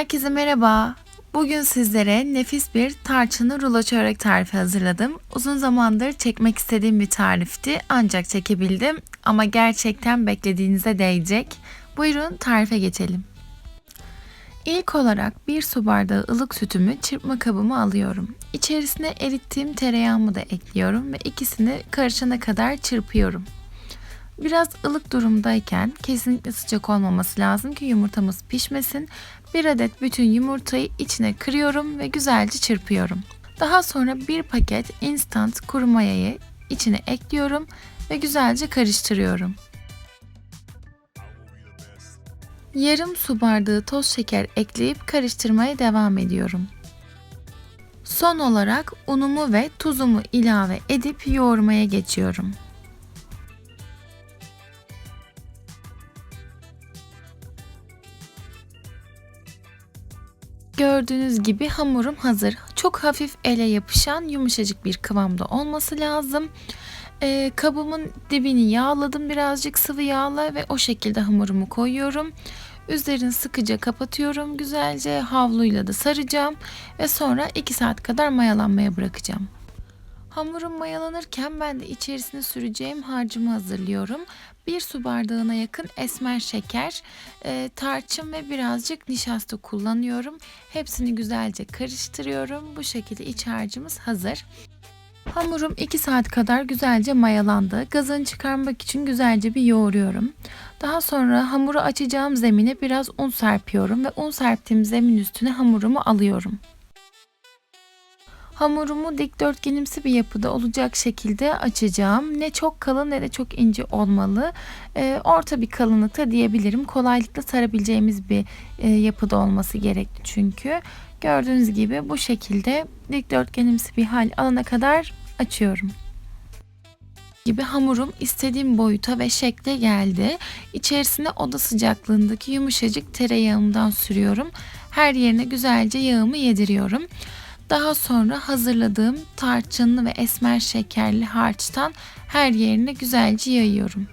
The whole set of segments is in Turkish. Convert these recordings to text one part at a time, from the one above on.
Herkese merhaba. Bugün sizlere nefis bir tarçınlı rulo çörek tarifi hazırladım. Uzun zamandır çekmek istediğim bir tarifti ancak çekebildim ama gerçekten beklediğinize değecek. Buyurun tarife geçelim. İlk olarak bir su bardağı ılık sütümü çırpma kabıma alıyorum. İçerisine erittiğim tereyağımı da ekliyorum ve ikisini karışana kadar çırpıyorum. Biraz ılık durumdayken kesinlikle sıcak olmaması lazım ki yumurtamız pişmesin. Bir adet bütün yumurtayı içine kırıyorum ve güzelce çırpıyorum. Daha sonra bir paket instant kuru mayayı içine ekliyorum ve güzelce karıştırıyorum. Yarım su bardağı toz şeker ekleyip karıştırmaya devam ediyorum. Son olarak unumu ve tuzumu ilave edip yoğurmaya geçiyorum. Gördüğünüz gibi hamurum hazır. Çok hafif ele yapışan yumuşacık bir kıvamda olması lazım. Ee, kabımın dibini yağladım birazcık sıvı yağla ve o şekilde hamurumu koyuyorum. Üzerini sıkıca kapatıyorum. Güzelce havluyla da saracağım ve sonra 2 saat kadar mayalanmaya bırakacağım. Hamurum mayalanırken ben de içerisine süreceğim harcımı hazırlıyorum. Bir su bardağına yakın esmer şeker, e, tarçın ve birazcık nişasta kullanıyorum. Hepsini güzelce karıştırıyorum. Bu şekilde iç harcımız hazır. Hamurum 2 saat kadar güzelce mayalandı. Gazını çıkarmak için güzelce bir yoğuruyorum. Daha sonra hamuru açacağım zemine biraz un serpiyorum ve un serptiğim zemin üstüne hamurumu alıyorum. Hamurumu dikdörtgenimsi bir yapıda olacak şekilde açacağım. Ne çok kalın ne de çok ince olmalı. E, orta bir kalınlıkta diyebilirim. Kolaylıkla sarabileceğimiz bir e, yapıda olması gerekli çünkü. Gördüğünüz gibi bu şekilde dikdörtgenimsi bir hal alana kadar açıyorum gibi hamurum istediğim boyuta ve şekle geldi. İçerisine oda sıcaklığındaki yumuşacık tereyağımdan sürüyorum. Her yerine güzelce yağımı yediriyorum. Daha sonra hazırladığım tarçınlı ve esmer şekerli harçtan her yerine güzelce yayıyorum.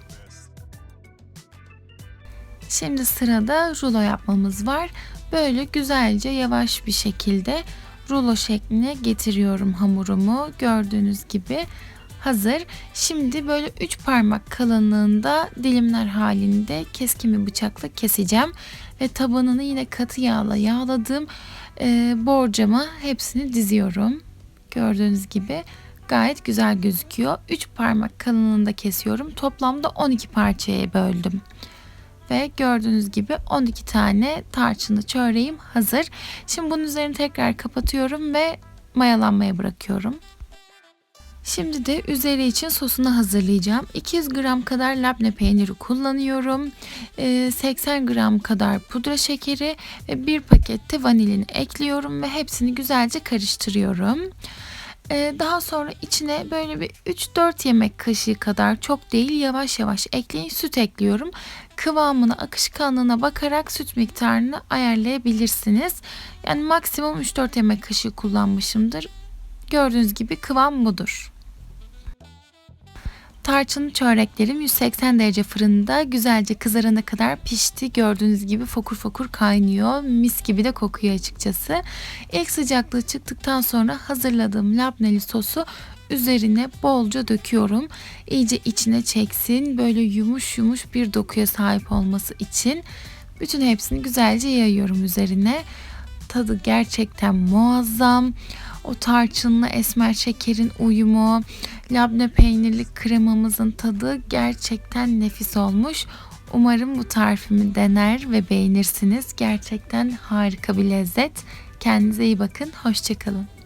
Şimdi sırada rulo yapmamız var. Böyle güzelce yavaş bir şekilde rulo şekline getiriyorum hamurumu. Gördüğünüz gibi hazır. Şimdi böyle 3 parmak kalınlığında dilimler halinde keskin bir bıçakla keseceğim. Ve tabanını yine katı yağla yağladığım e, borcama hepsini diziyorum. Gördüğünüz gibi gayet güzel gözüküyor. 3 parmak kalınlığında kesiyorum. Toplamda 12 parçaya böldüm. Ve gördüğünüz gibi 12 tane tarçınlı çöreğim hazır. Şimdi bunun üzerini tekrar kapatıyorum ve mayalanmaya bırakıyorum. Şimdi de üzeri için sosunu hazırlayacağım. 200 gram kadar labne peyniri kullanıyorum. 80 ee, gram kadar pudra şekeri ve bir pakette vanilini ekliyorum ve hepsini güzelce karıştırıyorum. Ee, daha sonra içine böyle bir 3-4 yemek kaşığı kadar çok değil yavaş yavaş ekleyin süt ekliyorum. Kıvamına akışkanlığına bakarak süt miktarını ayarlayabilirsiniz. Yani maksimum 3-4 yemek kaşığı kullanmışımdır. Gördüğünüz gibi kıvam budur. Tarçın çöreklerim 180 derece fırında güzelce kızarana kadar pişti. Gördüğünüz gibi fokur fokur kaynıyor. Mis gibi de kokuyor açıkçası. İlk sıcaklığı çıktıktan sonra hazırladığım labneli sosu üzerine bolca döküyorum. İyice içine çeksin. Böyle yumuş yumuş bir dokuya sahip olması için bütün hepsini güzelce yayıyorum üzerine. Tadı gerçekten muazzam. O tarçınlı esmer şekerin uyumu, labne peynirli kremamızın tadı gerçekten nefis olmuş. Umarım bu tarifimi dener ve beğenirsiniz. Gerçekten harika bir lezzet. Kendinize iyi bakın. Hoşçakalın.